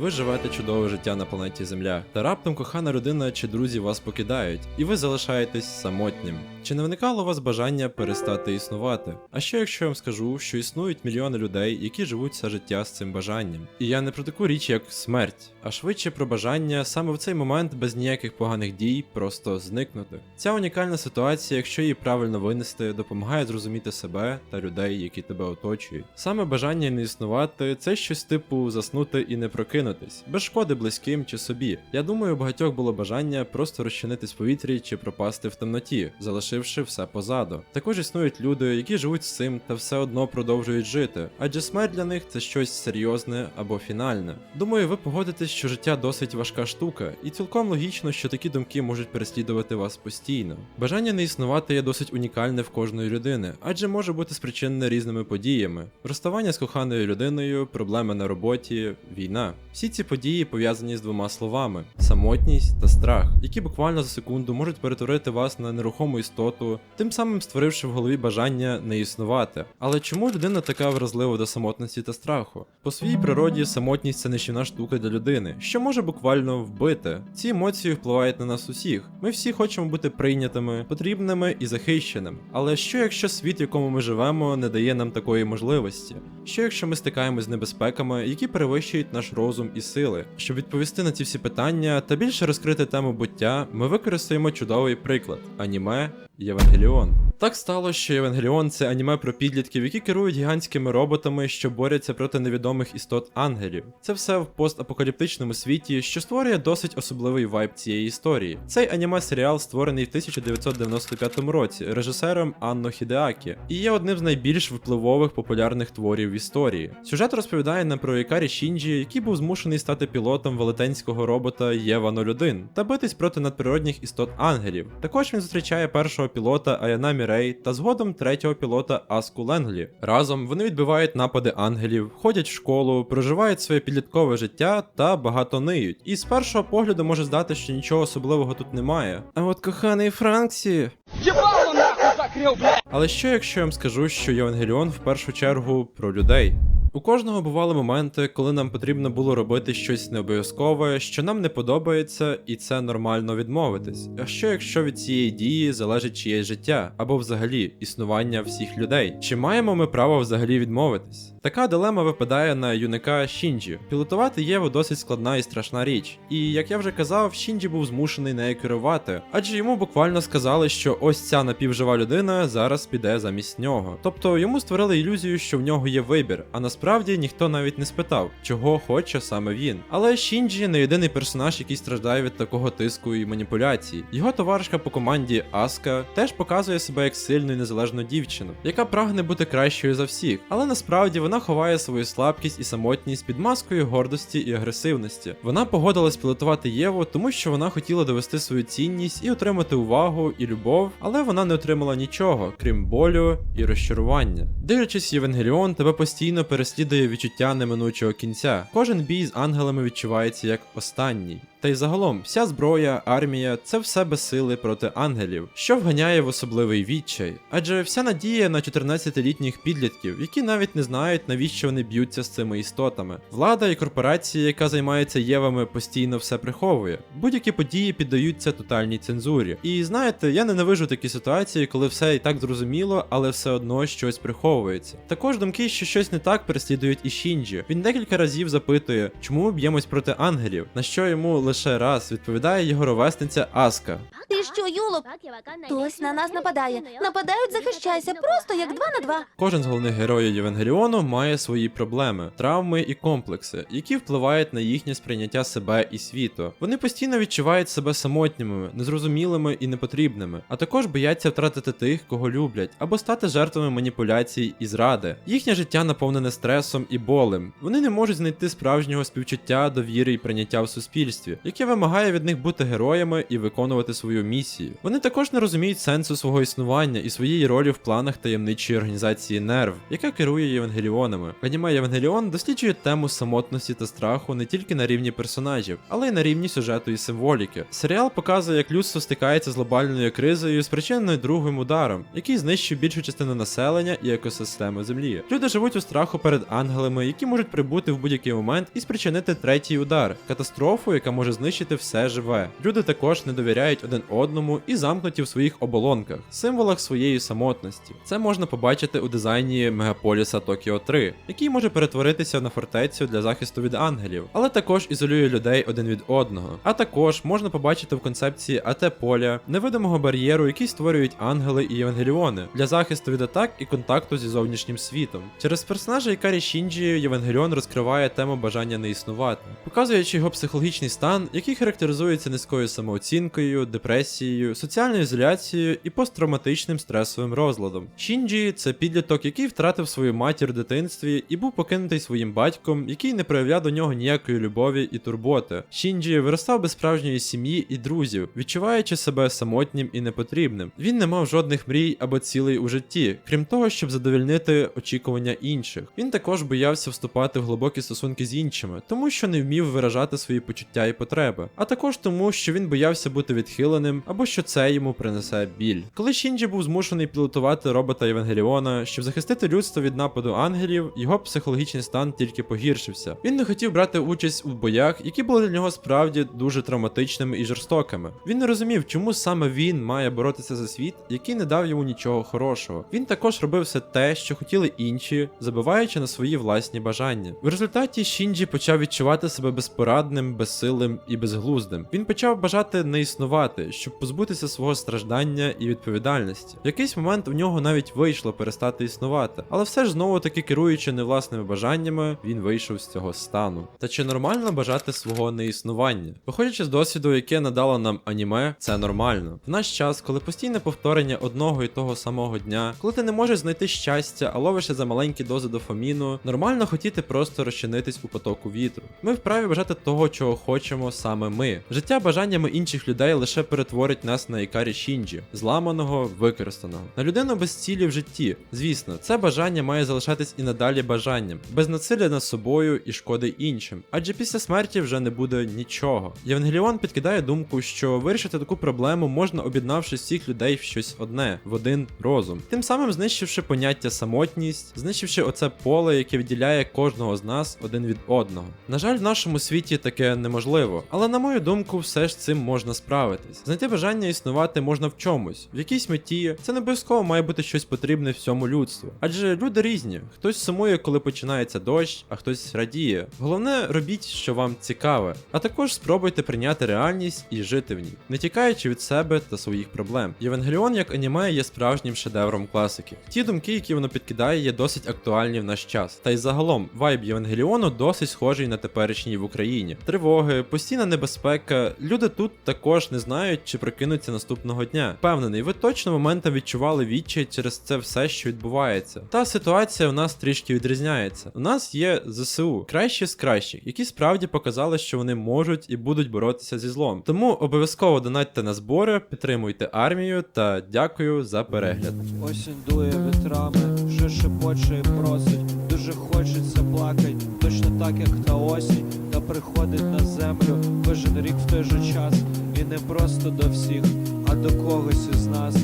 Ви живете чудове життя на планеті Земля, та раптом кохана людина чи друзі вас покидають, і ви залишаєтесь самотнім. Чи не виникало у вас бажання перестати існувати? А що якщо я вам скажу, що існують мільйони людей, які живуть все життя з цим бажанням? І я не про таку річ, як смерть, а швидше про бажання саме в цей момент без ніяких поганих дій просто зникнути. Ця унікальна ситуація, якщо її правильно винести, допомагає зрозуміти себе та людей, які тебе оточують. Саме бажання не існувати це щось типу заснути і не прокинутись, без шкоди близьким чи собі. Я думаю, у багатьох було бажання просто розчинитись в повітрі чи пропасти в темноті, залишивши все позаду. Також існують люди, які живуть з цим та все одно продовжують жити, адже смерть для них це щось серйозне або фінальне. Думаю, ви погодитесь, що життя досить важка штука, і цілком логічно, що такі думки можуть переслідувати вас постійно. Бажання не існувати є досить унікальне в кожної людини, адже може бути спричинене різними подіями: розставання з коханою людиною, проблеми на роботі, війна. Всі ці події пов'язані з двома словами: самотність та страх, які буквально за секунду можуть перетворити вас на нерухому істоту, тим самим створивши в голові бажання не існувати. Але чому людина така вразлива до самотності та страху? По своїй природі самотність це нищівна штука для людини, що може буквально вбити. Ці емоції впливають на нас усіх. Ми всі хочемо бути прийнятими, потрібними і захищеними. Але що якщо світ, в якому ми живемо, не дає нам такої можливості? Що якщо ми стикаємось з небезпеками, які перевищують наш розум і сили? Щоб відповісти на ці всі питання та більше розкрити тему буття, ми використаємо чудовий приклад аніме Євангеліон. Так стало, що Євангеліон це аніме про підлітків, які керують гігантськими роботами, що борються проти невідомих істот ангелів. Це все в постапокаліптичному світі, що створює досить особливий вайб цієї історії. Цей аніме серіал створений в 1995 році режисером Анно Хідеакі і є одним з найбільш впливових популярних творів в історії. Сюжет розповідає нам про Ікарі Шінджі, який був змушений стати пілотом велетенського робота Єва 01 та битись проти надприродних істот ангелів. Також він зустрічає першого пілота Аяна Мірей та згодом третього пілота Аску Ленглі. Разом вони відбивають напади ангелів, ходять в школу, проживають своє підліткове життя та багато ниють. І з першого погляду може здати, що нічого особливого тут немає. А от коханий Франксі. Єбало нахуй закрив, блядь! Але що якщо я вам скажу, що Євангеліон в першу чергу про людей? У кожного бували моменти, коли нам потрібно було робити щось необов'язкове, що нам не подобається, і це нормально відмовитись. А що якщо від цієї дії залежить чиєсь життя або взагалі існування всіх людей? Чи маємо ми право взагалі відмовитись? Така дилема випадає на юнака Шінджі. Пілотувати Єву досить складна і страшна річ. І як я вже казав, Шінджі був змушений нею керувати, адже йому буквально сказали, що ось ця напівжива людина зараз піде замість нього. Тобто йому створили ілюзію, що в нього є вибір, а насправді ніхто навіть не спитав, чого хоче саме він. Але Шінджі не єдиний персонаж, який страждає від такого тиску і маніпуляцій. Його товаришка по команді Аска теж показує себе як сильну і незалежну дівчину, яка прагне бути кращою за всіх, але насправді вона ховає свою слабкість і самотність під маскою гордості і агресивності. Вона погодилась пілотувати Єву, тому що вона хотіла довести свою цінність і отримати увагу і любов, але вона не отримала нічого, крім болю і розчарування. Дивлячись Євангеліон, тебе постійно переслідує відчуття неминучого кінця. Кожен бій з ангелами відчувається як останній. Та й загалом, вся зброя, армія це все безсили проти ангелів, що вганяє в особливий відчай. Адже вся надія на 14-літніх підлітків, які навіть не знають, навіщо вони б'ються з цими істотами. Влада і корпорація, яка займається євами, постійно все приховує. Будь-які події піддаються тотальній цензурі. І знаєте, я ненавижу такі ситуації, коли все і так зрозуміло, але все одно щось приховується. Також думки, що щось не так переслідують і Шінджі. Він декілька разів запитує, чому ми б'ємось проти ангелів, на що йому лише раз відповідає його ровесниця Аска. Що, Юло? Хтось на нас нападає. Нападають, захищайся, просто як два на два. Кожен з головних героїв Євангеліону має свої проблеми, травми і комплекси, які впливають на їхнє сприйняття себе і світу. Вони постійно відчувають себе самотніми, незрозумілими і непотрібними, а також бояться втратити тих, кого люблять, або стати жертвами маніпуляцій і зради. Їхнє життя наповнене стресом і болем. Вони не можуть знайти справжнього співчуття, довіри і прийняття в суспільстві, яке вимагає від них бути героями і виконувати свою місію. Вони також не розуміють сенсу свого існування і своєї ролі в планах таємничої організації Нерв, яка керує Євангеліонами. Аніме Євангеліон досліджує тему самотності та страху не тільки на рівні персонажів, але й на рівні сюжету і символіки. Серіал показує, як людство стикається з глобальною кризою, спричиненою другим ударом, який знищив більшу частину населення і екосистеми Землі. Люди живуть у страху перед ангелами, які можуть прибути в будь-який момент і спричинити третій удар катастрофу, яка може знищити все живе. Люди також не довіряють один одному і замкнуті в своїх оболонках, символах своєї самотності. Це можна побачити у дизайні мегаполіса Токіо 3, який може перетворитися на фортецю для захисту від ангелів, але також ізолює людей один від одного. А також можна побачити в концепції АТ поля невидимого бар'єру, який створюють ангели і євангеліони для захисту від атак і контакту зі зовнішнім світом. Через персонажа Ікарі Шінджі Євангеліон розкриває тему бажання не існувати, показуючи його психологічний стан, який характеризується низькою самооцінкою, депресією, соціальною ізоляцією і посттравматичним стресовим розладом. Шінджі це підліток, який втратив свою матір в дитинстві і був покинутий своїм батьком, який не проявляв до нього ніякої любові і турботи. Шінджі виростав без справжньої сім'ї і друзів, відчуваючи себе самотнім і непотрібним. Він не мав жодних мрій або цілей у житті, крім того, щоб задовольнити очікування інших. Він також боявся вступати в глибокі стосунки з іншими, тому що не вмів виражати свої почуття і потреби, а також тому, що він боявся бути відхиленим або що це йому принесе біль. Коли Шінджі був змушений пілотувати робота Євангеліона, щоб захистити людство від нападу ангелів, його психологічний стан тільки погіршився. Він не хотів брати участь у боях, які були для нього справді дуже травматичними і жорстокими. Він не розумів, чому саме він має боротися за світ, який не дав йому нічого хорошого. Він також робив все те, що хотіли інші, забиваючи на свої власні бажання. В результаті Шінджі почав відчувати себе безпорадним, безсилим і безглуздим. Він почав бажати не існувати, щоб позбутися свого страждання і відповідальності. В якийсь момент в нього навіть вийшло перестати існувати, але все ж знову таки керуючи не власними бажаннями, він вийшов з цього стану. Та чи нормально бажати свого неіснування? Виходячи з досвіду, яке надало нам аніме, це нормально. В наш час, коли постійне повторення одного і того самого дня, коли ти не можеш знайти щастя, а ловишся за маленькі дози дофаміну, нормально хотіти просто розчинитись у потоку вітру. Ми вправі бажати того, чого хочемо саме ми. Життя бажаннями інших людей лише перетворить нас на ікарі Шінджі, зламаного, використаного, на людину без цілі в житті. Звісно, це бажання має залишатись і надалі бажанням, без насилля над собою і шкоди іншим, адже після смерті вже не буде нічого. Євангеліон підкидає думку, що вирішити таку проблему можна об'єднавши всіх людей в щось одне, в один розум, тим самим знищивши поняття самотність, знищивши оце поле, яке відділяє кожного з нас один від одного. На жаль, в нашому світі таке неможливо, але на мою думку, все ж цим можна справитись. Знайти бажання існувати можна в чомусь, в якійсь меті. Це не обов'язково має бути щось потрібне всьому людству. Адже люди різні. Хтось сумує, коли починається дощ, а хтось радіє. Головне, робіть, що вам цікаве, а також спробуйте прийняти реальність і жити в ній, не тікаючи від себе та своїх проблем. Євангеліон як аніме є справжнім шедевром класики. Ті думки, які воно підкидає, є досить актуальні в наш час. Та й загалом вайб Євангеліону досить схожий на теперішній в Україні. Тривоги, постійна небезпека. Люди тут також не знають, чи прокинуться наступного дня. Впевнений, ви точно моментом відчували відчай через це все, що відбувається. Та ситуація у нас трішки відрізняється. У нас є ЗСУ, кращі з кращих, які справді показали, що вони можуть і будуть боротися зі злом. Тому обов'язково донатьте на збори, підтримуйте армію та дякую за перегляд. Осінь дує вітрами, вже шепоче і просить, дуже хочеться плакать, точно так, як та осінь, та приходить на землю кожен рік в той же час, не просто до всіх, а до когось із нас.